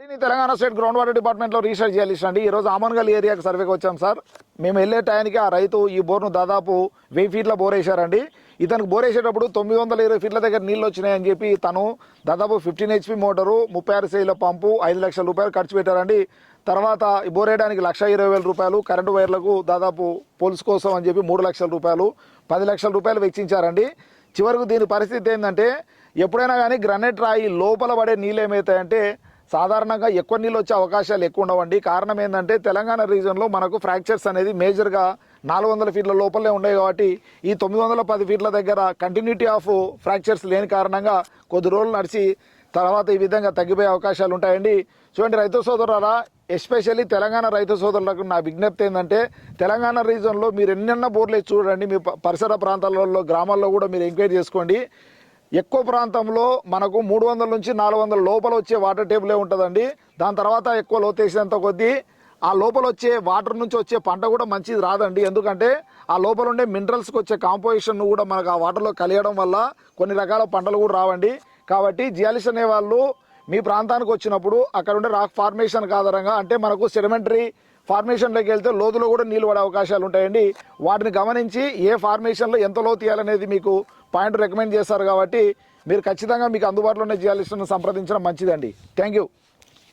వాటిని Telangana state ground water డిపార్ట్మెంట్లో research చేయాలి అండి. రోజు ఆమన్గల్ ఏరియాకి సర్వేకి వచ్చాం సార్. మేము వెళ్ళే టైంకి ఆ రైతు ఈ బోర్ను దాదాపు వెయ్యి ఫీట్ల బోర్ వేశారండి ఇతనికి బోర్ వేసేటప్పుడు తొమ్మిది వందల ఇరవై ఫీట్ల దగ్గర నీళ్ళు వచ్చినాయని చెప్పి తను దాదాపు ఫిఫ్టీన్ హెచ్పి మోటారు ముప్పై ఆరు సేల పంపు ఐదు లక్షల రూపాయలు ఖర్చు పెట్టారండి. తర్వాత ఈ బోర్ వేయడానికి లక్ష ఇరవై వేల రూపాయలు కరెంటు వైర్లకు దాదాపు పోల్స్ కోసం అని చెప్పి మూడు లక్షల రూపాయలు పది లక్షల రూపాయలు వెచ్చించారండి. చివరకు దీని పరిస్థితి ఏంటంటే ఎప్పుడైనా కానీ గ్రనైట్ రాయి లోపల పడే నీళ్ళు ఏమవుతాయంటే సాధారణంగా ఎక్కువ నీళ్ళు వచ్చే అవకాశాలు ఎక్కువ ఉండవండి. కారణం ఏంటంటే తెలంగాణ రీజన్లో మనకు ఫ్రాక్చర్స్ అనేది మేజర్గా నాలుగు వందల ఫీట్ల లోపలే ఉన్నాయి కాబట్టి ఈ తొమ్మిది వందల పది ఫీట్ల దగ్గర కంటిన్యూటీ ఆఫ్ ఫ్రాక్చర్స్ లేని కారణంగా కొద్ది రోజులు నడిచి తర్వాత ఈ విధంగా తగ్గిపోయే అవకాశాలు ఉంటాయండి. చూడండి రైతు సోదరులారా ఎస్పెషల్లీ తెలంగాణ రైతు సోదరులకు నా విజ్ఞప్తి ఏంటంటే తెలంగాణ రీజన్లో మీరు ఎన్నెన్న బోర్లు చూడండి. మీ పరిసర ప్రాంతాలలో గ్రామాల్లో కూడా మీరు ఎంక్వైరీ చేసుకోండి. ఎక్కువ ప్రాంతంలో మనకు మూడు వందల నుంచి నాలుగు వందల లోపల వచ్చే వాటర్ టేబులే ఉంటుందండి. దాని తర్వాత ఎక్కువ లోతేసినంత కొద్దీ ఆ లోపల వచ్చే వాటర్ నుంచి వచ్చే పంట కూడా మంచిది రాదండి. ఎందుకంటే ఆ లోపల ఉండే మినరల్స్కి వచ్చే కాంపోజిషన్ కూడా మనకు ఆ వాటర్లో కలియడం వల్ల కొన్ని రకాల పంటలు కూడా రావండి. కాబట్టి జియాలిస్ అనే వాళ్ళు మీ ప్రాంతానికి వచ్చినప్పుడు అక్కడ ఉండే రాక్ ఫార్మేషన్ ఆధారంగా అంటే మనకు సెడిమెంటరీ ఫార్మేషన్లోకి వెళ్తే లోతులో కూడా నీళ్ళు పడే అవకాశాలు ఉంటాయండి. వాటిని గమనించి ఏ ఫార్మేషన్లో ఎంత లోతు తీయాలనేది మీకు పాయింట్ రికమెండ్ చేస్తారు కాబట్టి మీరు ఖచ్చితంగా మీకు అందుబాటులోనే చేయాల్సిన సంప్రదించడం మంచిదండి. Thank you